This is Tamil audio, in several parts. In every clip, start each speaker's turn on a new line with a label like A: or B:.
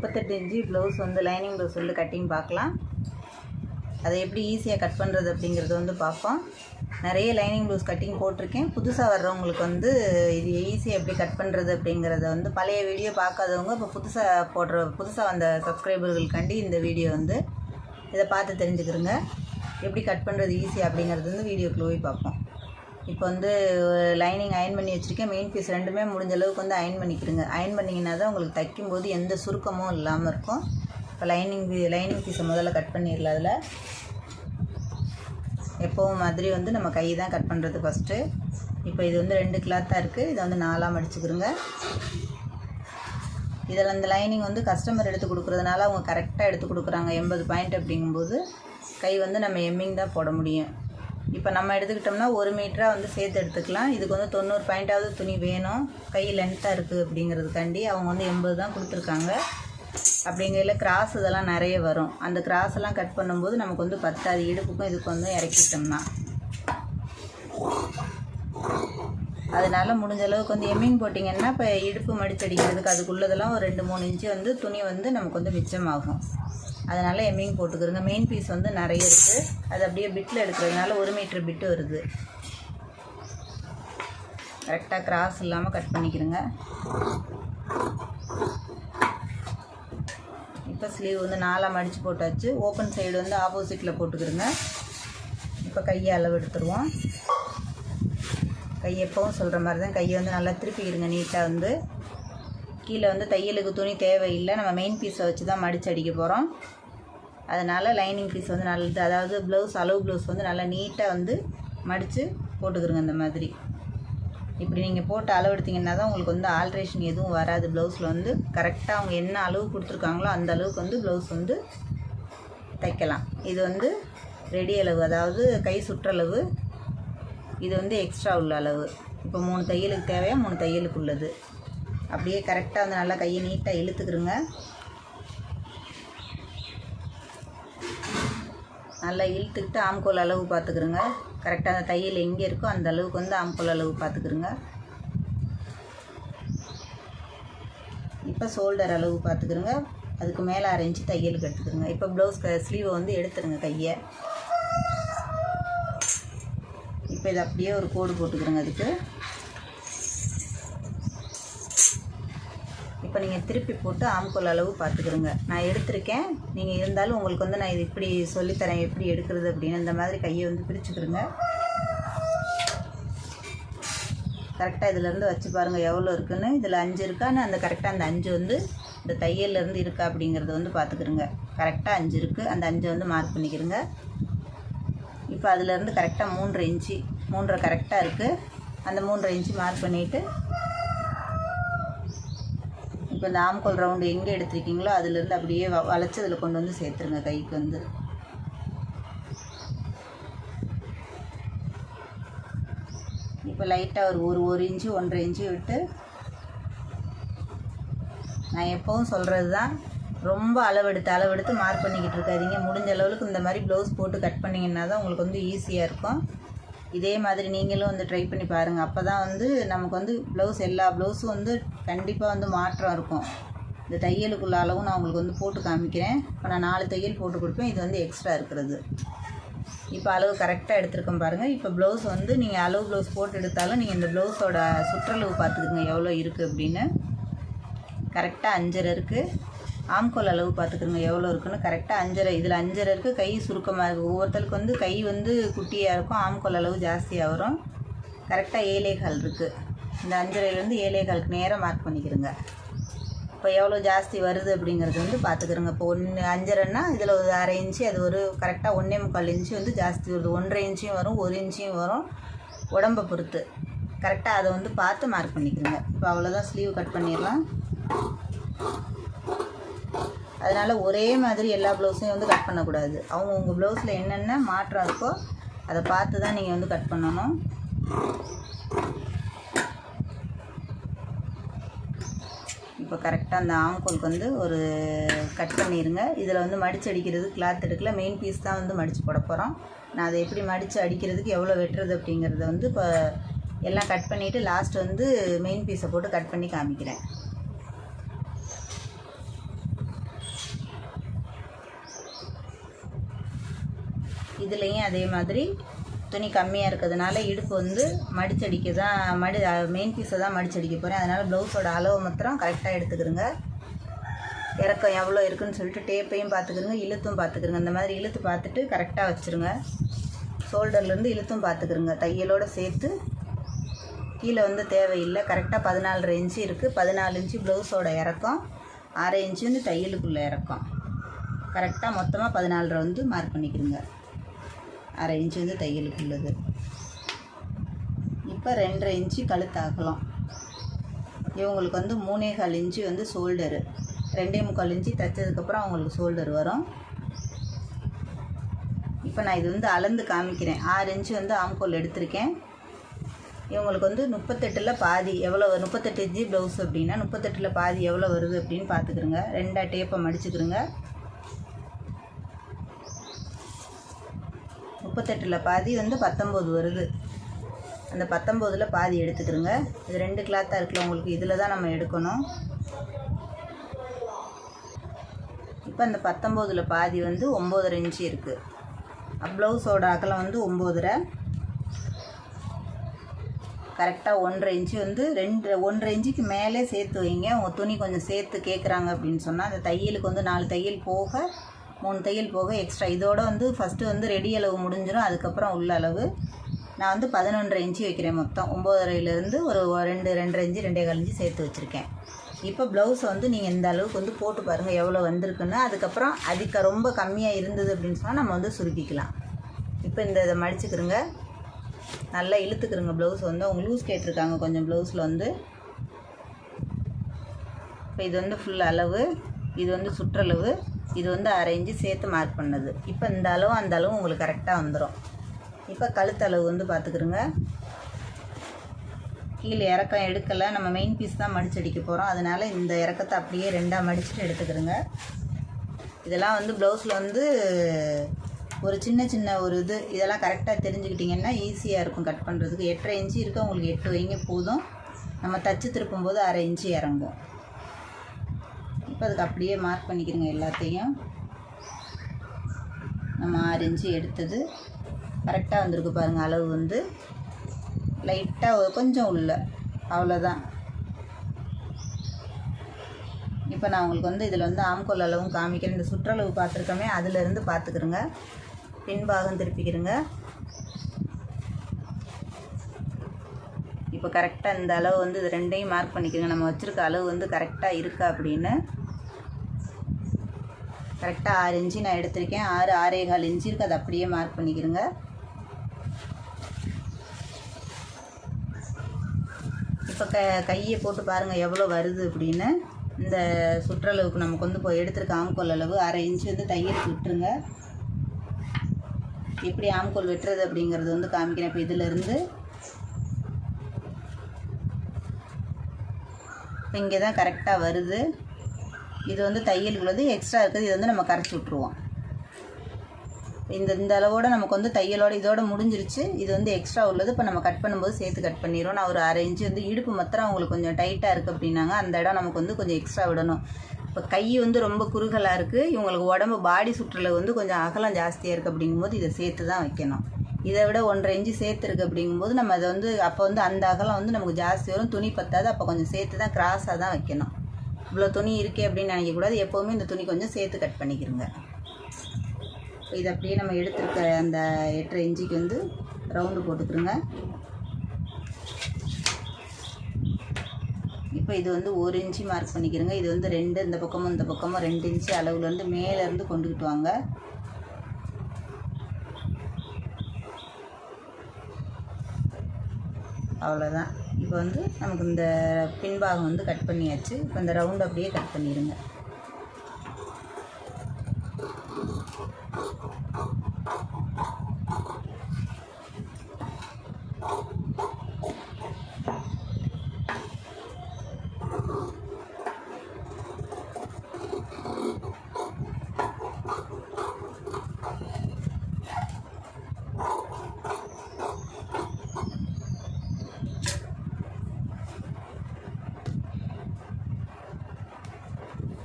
A: முப்பத்தெட்டு இன்ச்சு ப்ளவுஸ் வந்து லைனிங் ப்ளவுஸ் வந்து கட்டிங் பார்க்கலாம். அதை எப்படி ஈஸியாக கட் பண்ணுறது அப்படிங்கிறது வந்து பார்ப்போம். நிறைய லைனிங் ப்ளவுஸ் கட்டிங் போட்டிருக்கேன். புதுசாக வர்றவங்களுக்கு வந்து இது ஈஸியாக எப்படி கட் பண்ணுறது அப்படிங்கிறத வந்து பழைய வீடியோ பார்க்காதவங்க இப்போ புதுசாக போடுற புதுசாக வந்த சப்ஸ்கிரைபர்களுக்காண்டி இந்த வீடியோ வந்து இதை பார்த்து தெரிஞ்சுக்கிறோங்க எப்படி கட் பண்ணுறது ஈஸி அப்படிங்கிறது வந்து வீடியோக்குள்ளே போய் பார்ப்போம். இப்போ வந்து லைனிங் அயன் பண்ணி வச்சுருக்கேன். மெயின் பீஸ் ரெண்டுமே முடிஞ்ச அளவுக்கு வந்து அயன் பண்ணிக்கிறோங்க அயன் பண்ணிங்கன்னா தான் உங்களுக்கு தைக்கும்போது எந்த சுருக்கமும் இல்லாமல் இருக்கும். இப்போ லைனிங் லைனிங் பீஸை முதல்ல கட் பண்ணிடலாம் அதில். எப்போவும் மாதிரி வந்து நம்ம கை தான் கட் பண்ணுறது ஃபஸ்ட்டு இப்போ இது வந்து ரெண்டு கிளாத்தாக இருக்குது இதை வந்து நாலாக மடிச்சுக்கிறோங்க இதில் அந்த லைனிங் வந்து கஸ்டமர் எடுத்து கொடுக்குறதுனால அவங்க கரெக்டாக எடுத்து கொடுக்குறாங்க. எண்பது பாயிண்ட் அப்படிங்கும்போது கை வந்து நம்ம எம்மிங் தான் போட முடியும். இப்போ நம்ம எடுத்துக்கிட்டோம்னா ஒரு மீட்டராக வந்து சேர்த்து எடுத்துக்கலாம். இதுக்கு வந்து தொண்ணூறு பாயிண்ட்டாவது துணி வேணும். கை லென்த்தாக இருக்குது அப்படிங்கிறதுக்காண்டி அவங்க வந்து எண்பது தான் கொடுத்துருக்காங்க. அப்படிங்கையில் கிராஸ் இதெல்லாம் நிறைய வரும். அந்த கிராஸ் எல்லாம் கட் பண்ணும்போது நமக்கு வந்து பத்தாது. இடுப்புக்கும் இதுக்கு வந்து இறக்கிட்டோம்னா. அதனால முடிஞ்ச அளவுக்கு வந்து எம்மிங் போட்டிங்கன்னா இப்போ இடுப்பு மடிச்சடிக்கிறதுக்கு அதுக்குள்ளதெல்லாம் ஒரு ரெண்டு மூணு இன்ச்சு வந்து துணி வந்து நமக்கு வந்து மிச்சமாகும். அதனால் எம்மிங் போட்டுக்கிறோங்க. மெயின் பீஸ் வந்து நிறைய இருக்குது அது அப்படியே பிட்டில் எடுக்கிறதுனால ஒரு மீட்ரு பிட்டு வருது. கரெக்டாக கிராஸ் இல்லாமல் கட் பண்ணிக்கிறோங்க. இப்போ ஸ்லீவ் வந்து நாலாக மடித்து போட்டாச்சு. ஓப்பன் சைடு வந்து ஆப்போசிட்டில் போட்டுக்கிறோங்க. இப்போ கையை அளவு எடுத்துருவோம். கை எப்பவும் சொல்கிற மாதிரி தான் கையை வந்து நல்லா திருப்பிக்கிடுங்க நீட்டாக வந்து. கீழே வந்து தையலுக்கு துணி தேவையில்லை. நம்ம மெயின் பீஸை வச்சு தான் மடித்து அடிக்க போகிறோம் அதனால் லைனிங் பீஸ் வந்து நல்லது. அதாவது ப்ளவுஸ் அளவு ப்ளவுஸ் வந்து நல்லா நீட்டாக வந்து மடித்து போட்டுக்கிறோங்க இந்த மாதிரி. இப்படி நீங்கள் போட்டு அளவு எடுத்திங்கன்னா தான் உங்களுக்கு வந்து ஆல்ட்ரேஷன் எதுவும் வராது. ப்ளவுஸில் வந்து கரெக்டாக அவங்க என்ன அளவு கொடுத்துருக்காங்களோ அந்த அளவுக்கு வந்து ப்ளவுஸ் வந்து தைக்கலாம். இது வந்து ரெடி அளவு. அதாவது கை சுற்றளவு இது வந்து எக்ஸ்ட்ரா உள்ள அளவு. இப்போ மூணு தையலுக்கு தேவையாக மூணு தையலுக்கு உள்ளது. அப்படியே கரெக்டாக வந்து நல்லா கையை நீட்டாக இழுத்துக்கிறோங்க நல்லா இழுத்துக்கிட்டு ஆம்கோல் அளவு பார்த்துக்குறோங்க கரெக்டாக அந்த தையல் எங்கே இருக்கோ அந்த அளவுக்கு வந்து ஆம்கோல் அளவு பார்த்துக்குறோங்க இப்போ ஷோல்டர் அளவு பார்த்துக்குறோங்க அதுக்கு மேலே அரைஞ்சி தையல் தையலுக்கு எடுத்துக்கிறோங்க இப்போ ப்ளவுஸ் ஸ்லீவை வந்து எடுத்துருங்க கையை. இப்போ இதை அப்படியே ஒரு கோடு போட்டுக்கிறோங்க அதுக்கு. இப்போ நீங்கள் திருப்பி போட்டு ஆம்கோல் அளவு பார்த்துக்கிறோங்க நான் எடுத்திருக்கேன். நீங்கள் இருந்தாலும் உங்களுக்கு வந்து நான் இது இப்படி சொல்லித்தரேன் எப்படி எடுக்கிறது அப்படின்னு இந்த மாதிரி கையை வந்து பிரிச்சுக்கிறோங்க கரெக்டாக இதிலேருந்து வச்சு பாருங்கள் எவ்வளோ இருக்குன்னு. இதில் அஞ்சு இருக்கான்னு அந்த கரெக்டாக அந்த அஞ்சு வந்து இந்த தையல்லேருந்து இருக்கா அப்படிங்கிறத வந்து பார்த்துக்கிறோங்க கரெக்டாக அஞ்சு இருக்குது அந்த அஞ்சை வந்து மார்க் பண்ணிக்கிறோங்க இப்போ அதுலேருந்து கரெக்டாக மூன்றரை இன்ச்சு மூன்றரை கரெக்டாக இருக்குது அந்த மூன்றரை இன்ச்சு மார்க் பண்ணிவிட்டு இப்போ இந்த ஆம்கோல் ரவுண்டு எங்கே எடுத்திருக்கீங்களோ அதுலேருந்து அப்படியே வ வளைச்சி அதில் கொண்டு வந்து சேர்த்துருங்க கைக்கு வந்து. இப்போ லைட்டாக ஒரு ஒரு ஒரு இன்ச்சு ஒன்றரை இன்ச்சு விட்டு நான் எப்போவும் சொல்கிறது தான் ரொம்ப அளவெடுத்து அளவெடுத்து மார்க் பண்ணிக்கிட்டு இருக்காதீங்க. முடிஞ்ச அளவுக்கு இந்த மாதிரி ப்ளவுஸ் போட்டு கட் பண்ணிங்கன்னா தான் உங்களுக்கு வந்து ஈஸியாக இருக்கும். இதே மாதிரி நீங்களும் வந்து ட்ரை பண்ணி பாருங்கள் அப்போ தான் வந்து நமக்கு வந்து ப்ளவுஸ் எல்லா ப்ளவுஸும் வந்து கண்டிப்பாக வந்து மாற்றம் இருக்கும். இந்த தையலுக்குள்ள அளவும் நான் உங்களுக்கு வந்து போட்டு காமிக்கிறேன். இப்போ நான் நாலு தையல் போட்டு கொடுப்பேன். இது வந்து எக்ஸ்ட்ரா இருக்கிறது. இப்போ அளவு கரெக்டாக எடுத்துருக்கேன் பாருங்கள் இப்போ ப்ளவுஸ் வந்து நீங்கள் அளவு ப்ளவுஸ் போட்டு எடுத்தாலும் நீங்கள் இந்த ப்ளவுஸோட சுற்றளவு பார்த்துக்குங்க. எவ்வளோ இருக்குது அப்படின்னு. கரெக்டாக அஞ்சரை இருக்குது ஆம்கோல் அளவு பார்த்துக்கிறோங்க எவ்வளோ இருக்குன்னு கரெக்டாக அஞ்சரை. இதில் அஞ்சரை இருக்குது கை சுருக்கமாக இருக்குது ஒவ்வொருத்தருக்கு வந்து கை வந்து குட்டியாக இருக்கும். ஆம்கோல் அளவு ஜாஸ்தியாக வரும். கரெக்டாக ஏழைகால் இருக்குது இந்த அஞ்சரைலேருந்து ஏழைகாலுக்கு நேராக மார்க் பண்ணிக்கிறோங்க. இப்போ எவ்வளோ ஜாஸ்தி வருது அப்படிங்கிறது வந்து பார்த்துக்கிறோங்க. இப்போ ஒன்று அஞ்சரைன்னா இதில் ஒரு அரை இன்ச்சு அது ஒரு கரெக்டாக ஒன்றே முக்கால் இன்ச்சு வந்து ஜாஸ்தி வருது. ஒன்றரை இன்ச்சும் வரும் ஒரு இன்ச்சும் வரும். உடம்பை பொறுத்து. கரெக்டாக அதை வந்து பார்த்து மார்க் பண்ணிக்கிறோங்க. இப்போ அவ்வளோதான் ஸ்லீவ் கட் பண்ணிடலாம். அதனால் ஒரே மாதிரி எல்லா ப்ளவுஸையும் வந்து கட் பண்ணக்கூடாது. அவங்க உங்கள் ப்ளவுஸில் என்னென்ன மாற்றம் இருக்கோ அதை பார்த்து தான் நீங்கள் வந்து கட் பண்ணணும். இப்போ கரெக்டாக அந்த ஆம்கோலுக்கு வந்து ஒரு கட் பண்ணிடுங்க இதில் வந்து மடித்து அடிக்கிறது கிளாத் எடுக்கல. மெயின் பீஸ் தான் வந்து மடித்து போட போகிறோம் நான் அதை எப்படி மடித்து அடிக்கிறதுக்கு எவ்வளோ வெட்டுறது அப்படிங்கிறத வந்து இப்போ எல்லாம் கட் பண்ணிவிட்டு லாஸ்ட் வந்து மெயின் பீஸை போட்டு கட் பண்ணி காமிக்கிறேன். இதுலேயும் அதே மாதிரி துணி கம்மியாக இருக்கிறதுனால இடுப்பு வந்து மடிச்சடிக்க தான் மடி மெயின் பீஸை தான் மடிச்சடிக்க போகிறேன் அதனால் ப்ளவுஸோட அளவு மாத்திரம் கரெக்டாக எடுத்துக்கிறோங்க இறக்கம் எவ்வளோ இருக்குன்னு சொல்லிட்டு டேப்பையும் பார்த்துக்கிறங்க இழுத்தும் பார்த்துக்கிறங்க இந்த மாதிரி இழுத்து பார்த்துட்டு கரெக்டாக வச்சுருங்க. ஷோல்டர்லேருந்து இழுத்தும் பார்த்துக்கிறங்க தையலோடு சேர்த்து கீழே வந்து தேவையில்லை. கரெக்டாக பதினாலரை இன்ச்சு இருக்குது பதினாலு இன்ச்சு ப்ளவுஸோட இறக்கம். அரை இன்ச்சு வந்து தையலுக்குள்ளே இறக்கம். கரெக்டாக மொத்தமாக பதினாலரை வந்து மார்க் பண்ணிக்கிறங்க அரை இன்ச்சு வந்து தையலுக்குள்ளது இப்போ ரெண்டரை இன்ச்சு கழுத்தாக்கலாம் இவங்களுக்கு வந்து மூணே கால் இன்ச்சு வந்து ஷோல்டரு ரெண்டே முக்கால் இன்ச்சு தைச்சதுக்கப்புறம் அவங்களுக்கு ஷோல்டர் வரும். இப்போ நான் இது வந்து அளந்து காமிக்கிறேன். ஆறு இன்ச்சு வந்து ஆம்கோல் எடுத்திருக்கேன். இவங்களுக்கு வந்து முப்பத்தெட்டில் பாதி எவ்வளோ முப்பத்தெட்டு இன்ச்சு ப்ளவுஸ் அப்படின்னா முப்பத்தெட்டில் பாதி எவ்வளோ வருது அப்படின்னு பார்த்துக்குறோங்க. ரெண்டாக டேப்பை மடிச்சுக்கிறோங்க. முப்பத்தெட்டில் பாதி வந்து பத்தொம்போது வருது. அந்த பத்தொம்போதில் பாதி எடுத்துக்கிறோங்க இது ரெண்டு கிளாத்தாக இருக்குல்ல உங்களுக்கு இதில் தான் நம்ம எடுக்கணும். இப்போ அந்த பத்தொம்போதில் பாதி வந்து ஒம்போதரை இன்ச்சு இருக்குது ப்ளவுஸோட அகலம் வந்து ஒம்போதரை. கரெக்டாக ஒன்றரை இன்ச்சு வந்து ரெண்டு ஒன்றரை இன்ச்சுக்கு மேலே சேர்த்து வைங்க. உங்கள் துணி கொஞ்சம் சேர்த்து கேட்குறாங்க அப்படின்னு சொன்னால் அந்த தையலுக்கு வந்து நாலு தையல் போக மூணு தையல் போக எக்ஸ்ட்ரா இதோட வந்து ஃபஸ்ட்டு வந்து ரெடி அளவு முடிஞ்சிடும் அதுக்கப்புறம் உள்ள அளவு. நான் வந்து பதினொன்றரை இன்ச்சு வைக்கிறேன் மொத்தம். ஒம்போதரையிலேருந்து ஒரு ரெண்டு ரெண்டரை இன்ச்சு ரெண்டே கால் இன்ச்சு சேர்த்து வச்சுருக்கேன். இப்போ ப்ளவுஸ் வந்து நீங்கள் இந்த அளவுக்கு வந்து போட்டு பாருங்கள் எவ்வளோ வந்திருக்குன்னு. அதுக்கப்புறம் அதிக ரொம்ப கம்மியாக இருந்தது அப்படின்னு சொன்னால் நம்ம வந்து சுருக்கிக்கலாம். இப்போ இந்த இதை மடிச்சுக்கிறோங்க நல்லா இழுத்துக்கிறோங்க ப்ளவுஸ் வந்து. அவங்க லூஸ் கேட்டிருக்காங்க கொஞ்சம் ப்ளவுஸில் வந்து. இப்போ இது வந்து ஃபுல் அளவு. இது வந்து சுற்றளவு இது வந்து அரை சேர்த்து மார்க் பண்ணது. இப்போ இந்த அளவு அந்த அளவு உங்களுக்கு கரெக்டாக வந்துடும் இப்போ கழுத்தளவு வந்து பார்த்துக்குருங்க கீழே இறக்கம் எடுக்கலை. நம்ம மெயின் பீஸ் தான் மடிச்சடிக்க போகிறோம் அதனால் இந்த இறக்கத்தை அப்படியே ரெண்டாக மடிச்சுட்டு எடுத்துக்கிறோங்க. இதெல்லாம் வந்து ப்ளவுஸில் வந்து ஒரு சின்ன சின்ன ஒரு இது. இதெல்லாம் கரெக்டாக தெரிஞ்சுக்கிட்டிங்கன்னா ஈஸியாக இருக்கும் கட் பண்ணுறதுக்கு எட்டரை இன்ச்சு இருக்குது உங்களுக்கு எட்டு வைங்க போதும். நம்ம தச்சு திருப்பும்போது அரை இன்ச்சு இறங்கும். இப்போ அதுக்கு அப்படியே மார்க் பண்ணிக்கிறோங்க எல்லாத்தையும். நம்ம ஆறு இன்ச்சு எடுத்தது. கரெக்டாக வந்திருக்கு பாருங்கள் அளவு வந்து. லைட்டாக கொஞ்சம் உள்ள அவ்வளோதான் இப்போ நான் உங்களுக்கு வந்து இதில் வந்து ஆம்கோல் அளவும் காமிக்கிறேன். இந்த சுற்றளவு பார்த்துருக்கோமே அதிலிருந்து பார்த்துக்கிறோங்க. பின்பாகம் திருப்பிக்கிறோங்க. இப்போ கரெக்டாக இந்த அளவு வந்து இது ரெண்டையும் மார்க் பண்ணிக்கிறோங்க. நம்ம வச்சுருக்க அளவு வந்து கரெக்டாக இருக்கா அப்படின்னு. கரெக்டாக ஆறு இன்ச்சு நான் எடுத்திருக்கேன். ஆறு ஆறே கால் இன்ச்சு இருக்குது அதை அப்படியே மார்க் பண்ணிக்கிறேங்க இப்போ க கையை போட்டு பாருங்கள் எவ்வளோ வருது அப்படின்னு. இந்த சுற்றளவுக்கு நமக்கு வந்து இப்போ எடுத்துருக்க ஆம்கோல் அளவு அரை இன்ச்சு வந்து தையலுக்கு விட்டுருங்க. எப்படி ஆம்கோல் வெட்டுறது அப்படிங்கிறது வந்து காமிக்கிறேன். இப்போ இதிலேருந்து. இப்போ இங்கே தான் கரெக்டாக வருது. இது வந்து தையலுக்கு உள்ளது எக்ஸ்ட்ரா இருக்குது. இது வந்து நம்ம கரைச்சி விட்ருவோம் இந்த இந்த அளவோட நமக்கு வந்து தையலோட இதோட முடிஞ்சிருச்சு. இது வந்து எக்ஸ்ட்ரா உள்ளது. இப்போ நம்ம கட் பண்ணும்போது சேர்த்து கட் பண்ணிடுவோம் நான் ஒரு அரை இன்ச்சு வந்து இடுப்பு மாத்திரம் அவங்களுக்கு கொஞ்சம் டைட்டாக இருக்குது அப்படின்னாங்க. அந்த இடம் நமக்கு வந்து கொஞ்சம் எக்ஸ்ட்ரா விடணும். இப்போ கை வந்து ரொம்ப குறுகலாக இருக்குது இவங்களுக்கு உடம்பு பாடி சுற்றளவு வந்து கொஞ்சம் அகலம் ஜாஸ்தியாக இருக்குது அப்படிங்கும்போது இதை சேர்த்து தான் வைக்கணும். இதை விட ஒன்றரை இன்ச்சு சேர்த்துருக்கு அப்படிங்கும்போது நம்ம அதை வந்து அப்போ வந்து அந்த அகலம் வந்து நமக்கு ஜாஸ்தி வரும். துணி பத்தாது. அப்போ கொஞ்சம் சேர்த்து தான் கிராஸாக தான் வைக்கணும். இவ்வளோ துணி இருக்கே அப்படின்னு நினைக்கக்கூடாது எப்போவுமே இந்த துணி கொஞ்சம் சேர்த்து கட் பண்ணிக்கிறோங்க இது அப்படியே நம்ம எடுத்துருக்க அந்த எட்டரை இன்ச்சுக்கு வந்து ரவுண்டு போட்டுக்கிறோங்க இப்போ இது வந்து ஒரு இன்ச்சு மார்க் பண்ணிக்கிறோங்க இது வந்து ரெண்டு இந்த பக்கமும் இந்த பக்கமும் ரெண்டு இன்ச்சு அளவுலேருந்து மேலேருந்து கொண்டுக்கிட்டு வாங்க. அவ்வளோதான் இப்போ வந்து நமக்கு இந்த பின்பாகம் வந்து கட் பண்ணியாச்சு. இப்போ இந்த ரவுண்ட் அப்படியே கட் பண்ணிடுங்க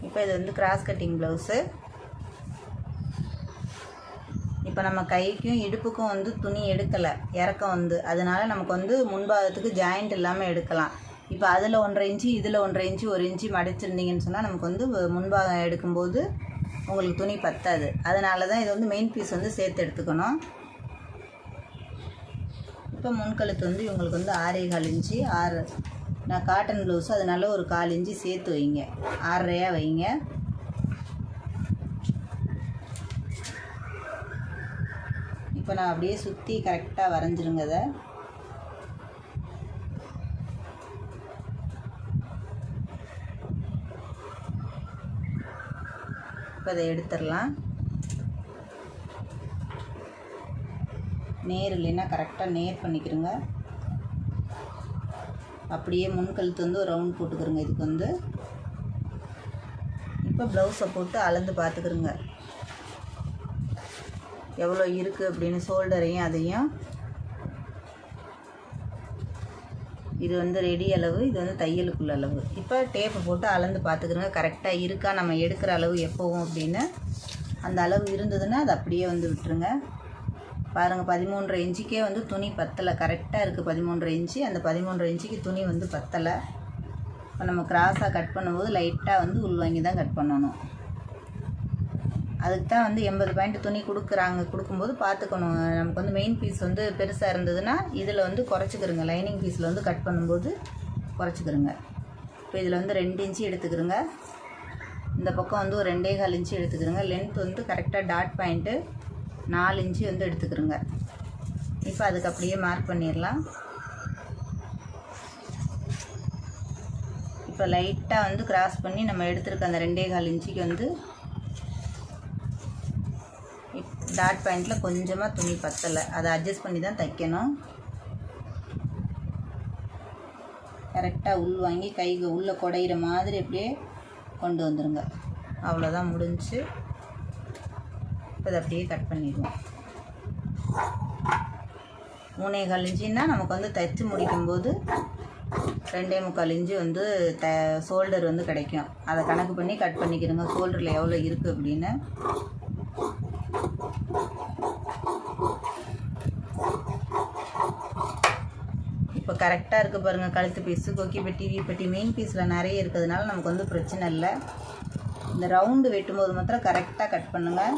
A: இப்போ இது வந்து கிராஸ் கட்டிங் ப்ளவுஸு இப்போ நம்ம கைக்கும் இடுப்புக்கும் வந்து துணி எடுக்கலை இறக்கம் வந்து. அதனால நமக்கு வந்து முன்பாகத்துக்கு ஜாயிண்ட் இல்லாமல் எடுக்கலாம். இப்போ அதில் ஒன்றரை இன்ச்சு இதில் ஒன்றரை இன்ச்சு ஒரு இன்ச்சு மடிச்சிருந்தீங்கன்னு சொன்னால் நமக்கு வந்து முன்பாகம் எடுக்கும்போது உங்களுக்கு துணி பத்தாது. அதனால தான் இது வந்து மெயின் பீஸ் வந்து சேர்த்து எடுத்துக்கணும். இப்போ முன்கழுத்து வந்து இவங்களுக்கு வந்து ஆறே கால் இன்ச்சு ஆறு நான் காட்டன் ப்ளவுஸ் அதனால் ஒரு கால் இஞ்சி சேர்த்து வைங்க. ஆறரையாக வைங்க. இப்போ நான் அப்படியே சுற்றி கரெக்டாக வரைஞ்சிருங்க அதை இப்போ அதை எடுத்துடலாம். நேர் இல்லைன்னா கரெக்டாக நேர் பண்ணிக்கிறோங்க அப்படியே முன்கழுத்து வந்து ஒரு ரவுண்ட் போட்டுக்கிறோங்க. இதுக்கு வந்து இப்போ ப்ளவுஸை போட்டு அளந்து பார்த்துக்கிறோங்க. எவ்வளோ இருக்குது அப்படின்னு ஷோல்டரையும் அதையும். இது வந்து ரெடி அளவு இது வந்து தையலுக்குள்ள அளவு. இப்போ டேப்பை போட்டு அளந்து பார்த்துக்கிறோங்க. கரெக்டாக இருக்கா? நம்ம எடுக்கிற அளவு எப்போவும் அப்படின்னு. அந்த அளவு இருந்ததுன்னா அது அப்படியே வந்து விட்டுருங்க. பாருங்கள் பதிமூன்று இன்ச்சுக்கே வந்து துணி பத்தலை. கரெக்டாக இருக்குது பதிமூன்று இன்ச்சு. அந்த பதிமூன்று இன்ச்சுக்கு துணி வந்து பத்தலை. இப்போ நம்ம கிராஸாக கட் பண்ணும்போது லைட்டாக வந்து உள்வாங்கி தான் கட் பண்ணணும். அதுக்கு தான் வந்து எண்பது பாயிண்ட் துணி கொடுக்குறாங்க. கொடுக்கும்போது பார்த்துக்கணும் நமக்கு வந்து மெயின் பீஸ் வந்து பெருசாக இருந்ததுன்னா இதில் வந்து குறைச்சிக்கிறோங்க லைனிங் பீஸில் வந்து கட் பண்ணும்போது குறைச்சிக்கிறோங்க இப்போ இதில் வந்து ரெண்டு இன்ச்சு எடுத்துக்கிறோங்க இந்த பக்கம் வந்து ஒரு ரெண்டே கால் இன்ச்சு எடுத்துக்கிறோங்க லென்த் வந்து கரெக்டாக டாட் பாயிண்ட்டு நாலு இன்ச்சு வந்து எடுத்துக்கிறோங்க. இப்போ அதுக்கு அப்படியே மார்க் பண்ணிடலாம். இப்போ லைட்டாக வந்து கிராஸ் பண்ணி நம்ம எடுத்துருக்க அந்த ரெண்டே கால் இன்ச்சுக்கு வந்து டாட் பாயிண்டில் கொஞ்சமாக துணி பத்தலை. அதை அட்ஜஸ்ட் பண்ணி தான் தைக்கணும். கரெக்டாக உள் வாங்கி கைக்கு உள்ளே குடையிற மாதிரி அப்படியே கொண்டு வந்துடுங்க அவ்வளோதான் முடிஞ்சு. இப்போ இதை அப்படியே கட் பண்ணிடுவோம். மூணே கால் இன்ச்சுன்னா நமக்கு வந்து தைச்சு முடிக்கும்போது ரெண்டே முக்கால் இன்ச்சு வந்து த ஷோல்டர் வந்து கிடைக்கும். அதை கணக்கு பண்ணி கட் பண்ணிக்கிறோங்க ஷோல்டரில் எவ்வளோ இருக்குது அப்படின்னு. இப்போ கரெக்டாக இருக்குது பாருங்கள் கழுத்து பீஸு கொக்கி பெட்டி வி பெட்டி மெயின் பீஸில் நிறைய இருக்கிறதுனால நமக்கு வந்து பிரச்சனை இல்லை. இந்த ரவுண்டு வெட்டும்போது மாத்திரம் கரெக்டாக கட் பண்ணுங்கள்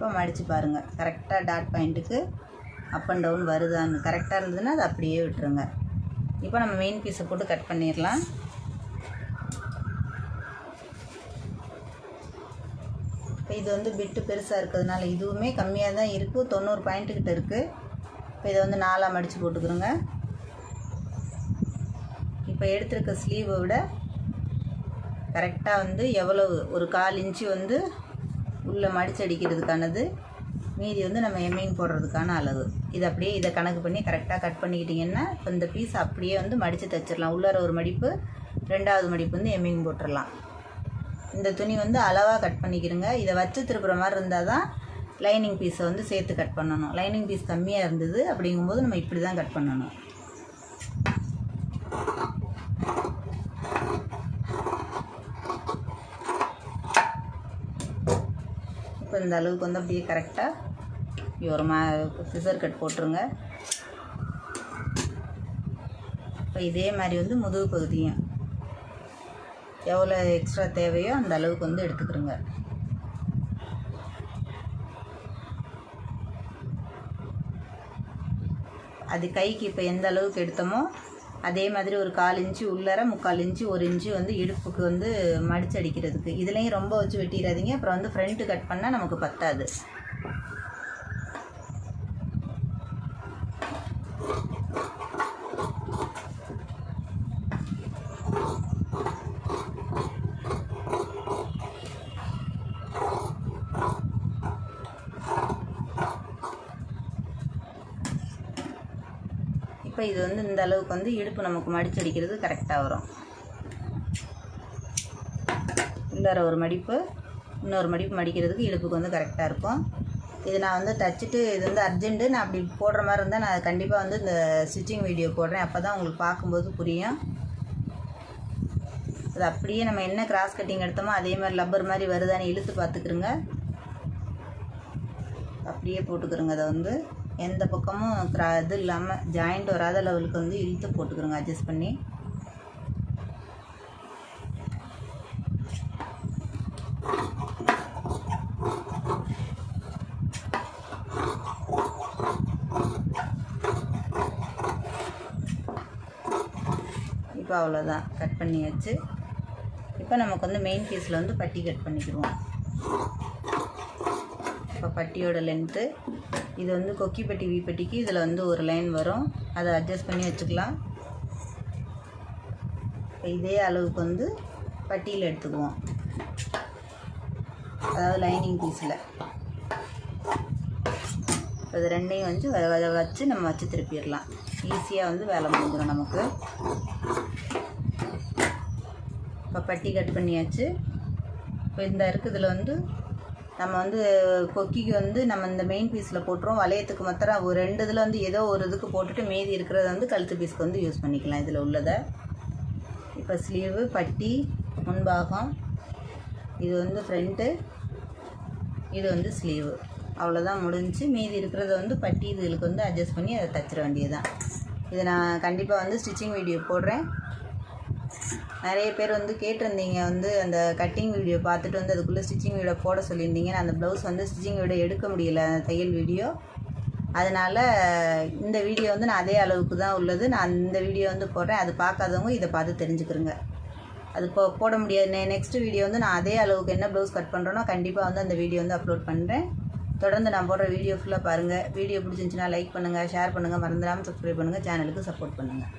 A: இப்போ மடித்து பாருங்கள் கரெக்டாக டாட் பாயிண்ட்டுக்கு அப் அண்ட் டவுன் வருதான்னு. கரெக்டாக இருந்ததுன்னா அது அப்படியே விட்டுருங்க. இப்போ நம்ம மெயின் பீஸை போட்டு கட் பண்ணிடலாம். இப்போ இது வந்து பிட்டு பெருசாக இருக்கிறதுனால இதுவுமே கம்மியாக தான் இருக்குது தொண்ணூறு பாயிண்ட்டுக்கிட்ட இருக்குது இப்போ இதை வந்து நாலாக மடித்து போட்டுக்கிறோங்க. இப்போ எடுத்திருக்க ஸ்லீவை விட கரெக்டாக வந்து எவ்வளவு? ஒரு கால் இன்ச்சு வந்து உள்ளே மடிச்சடிக்கிறதுக்கானது மீதி வந்து நம்ம எம்மிங் போடுறதுக்கான அளவு. இது அப்படியே இதை கணக்கு பண்ணி கரெக்டாக கட் பண்ணிக்கிட்டிங்கன்னா இப்போ இந்த பீஸ் அப்படியே வந்து மடித்து தைச்சிடலாம். உள்ளார ஒரு மடிப்பு ரெண்டாவது மடிப்பு வந்து எம்மிங் போட்டுடலாம். இந்த துணி வந்து அளவாக கட் பண்ணிக்கிறோங்க இதை வச்சு திருப்புற மாதிரி இருந்தால் தான் லைனிங் பீஸை வந்து சேர்த்து கட் பண்ணணும். லைனிங் பீஸ் கம்மியாக இருந்தது அப்படிங்கும்போது நம்ம இப்படி தான் கட் பண்ணணும். இப்போ இந்த அளவுக்கு வந்து அப்படியே கரெக்டாக ஒரு மா சிசர் கட் போட்டுருங்க. இப்போ இதே மாதிரி வந்து முதுகு பகுதியும் எவ்வளோ எக்ஸ்ட்ரா தேவையோ அந்த அளவுக்கு வந்து எடுத்துக்கிறோங்க அது கைக்கு இப்போ எந்த அளவுக்கு எடுத்தோமோ அதே மாதிரி ஒரு கால் இன்ச்சு உள்ளர முக்கால் இன்ச்சு ஒரு இன்ச்சு வந்து இடுப்புக்கு வந்து மடிச்சு அடிக்கிறதுக்கு. இதுலேயும் ரொம்ப வச்சு வெட்டிடாதீங்க அப்புறம் வந்து ஃப்ரண்ட்டு கட் பண்ணால் நமக்கு பத்தாது. அப்போ இது வந்து இந்த அளவுக்கு வந்து இடுப்பு நமக்கு மடிச்சடிக்கிறது கரெக்டாக வரும். உள்ளார ஒரு மடிப்பு இன்னொரு மடிப்பு மடிக்கிறதுக்கு இடுப்புக்கு வந்து கரெக்டாக இருக்கும். இது நான் வந்து தச்சுட்டு இது வந்து அர்ஜென்ட்டு நான் அப்படி போடுற மாதிரி இருந்தால் நான் கண்டிப்பாக வந்து இந்த ஸ்டிச்சிங் வீடியோ போடுறேன். அப்போ தான் உங்களுக்கு பார்க்கும்போது புரியும். அது அப்படியே நம்ம என்ன கிராஸ் கட்டிங் எடுத்தோமோ அதே மாதிரி லப்பர் மாதிரி வருதான்னு இழுத்து பார்த்துக்குருங்க. அப்படியே போட்டுக்கிறோங்க அதை வந்து. எந்த பக்கமும் க்ரா இது இல்லாமல் ஜாயிண்ட் வராத லெவலுக்கு வந்து இழுத்து போட்டுக்கிறோங்க அட்ஜஸ்ட் பண்ணி. இப்போ அவ்வளோதான் கட் பண்ணியாச்சு. இப்போ நமக்கு வந்து மெயின் பீஸில் வந்து பட்டி கட் பண்ணிக்கிடுவோம். இப்போ பட்டியோட லென்த்து இது வந்து கொக்கி வீப்பட்டிக்கு இதில் வந்து ஒரு லைன் வரும். அதை அட்ஜஸ்ட் பண்ணி வச்சுக்கலாம். இப்போ இதே அளவுக்கு வந்து பட்டியில் எடுத்துக்குவோம். அதாவது லைனிங் பீஸில் இது ரெண்டையும் வந்து வ- வச்சு நம்ம வச்சு திருப்பிடலாம். ஈஸியாக வந்து வேலை முடிஞ்சிடும் நமக்கு. இப்போ பட்டி கட் பண்ணியாச்சு. இப்போ இந்த இருக்குதில் வந்து நம்ம வந்து கொக்கிக்கு வந்து நம்ம இந்த மெயின் பீஸில் போட்டுருவோம். வளையத்துக்கு மாத்திரம் ஒரு ரெண்டு இதில் வந்து ஏதோ ஒரு இதுக்கு போட்டுட்டு மீதி இருக்கிறத வந்து கழுத்து பீஸ்க்கு வந்து யூஸ் பண்ணிக்கலாம். இதில் உள்ளதை. இப்போ ஸ்லீவு பட்டி முன்பாகம் இது வந்து ஃப்ரண்ட்டு இது வந்து ஸ்லீவு அவ்வளோதான் முடிஞ்சு. மீதி இருக்கிறத வந்து பட்டி இதுகளுக்கு வந்து அட்ஜஸ்ட் பண்ணி அதை தச்சிட வேண்டியதுதான். இது நான் கண்டிப்பாக வந்து ஸ்டிச்சிங் வீடியோ போடுறேன். நிறைய பேர் வந்து கேட்டிருந்தீங்க வந்து அந்த கட்டிங் வீடியோ பார்த்துட்டு வந்து அதுக்குள்ளே ஸ்டிச்சிங் வீடியோ போட சொல்லியிருந்தீங்க. நான் அந்த ப்ளவுஸ் வந்து ஸ்டிச்சிங் வீடியோ எடுக்க முடியல அந்த தையல் வீடியோ அதனால் இந்த வீடியோ வந்து நான் அதே அளவுக்கு தான் உள்ளது. நான் இந்த வீடியோ வந்து போடுறேன். அது பார்க்காதவங்க இதை பார்த்து தெரிஞ்சுக்கிறங்க அது போ போட முடியாது. நெக்ஸ்ட் வீடியோ வந்து நான் அதே அளவுக்கு என்ன ப்ளவுஸ் கட் பண்ணுறேனோ கண்டிப்பாக வந்து அந்த வீடியோ வந்து அப்லோட் பண்ணுறேன் தொடர்ந்து நான் போடுற வீடியோ ஃபுல்லாக பாருங்கள் வீடியோ பிடிச்சிருந்துச்சுன்னா லைக் பண்ணுங்கள் ஷேர் பண்ணுங்கள் மறந்துடாமல் சப்ஸ்கிரைப் பண்ணுங்கள் சேனலுக்கு சப்போர்ட் பண்ணுங்கள்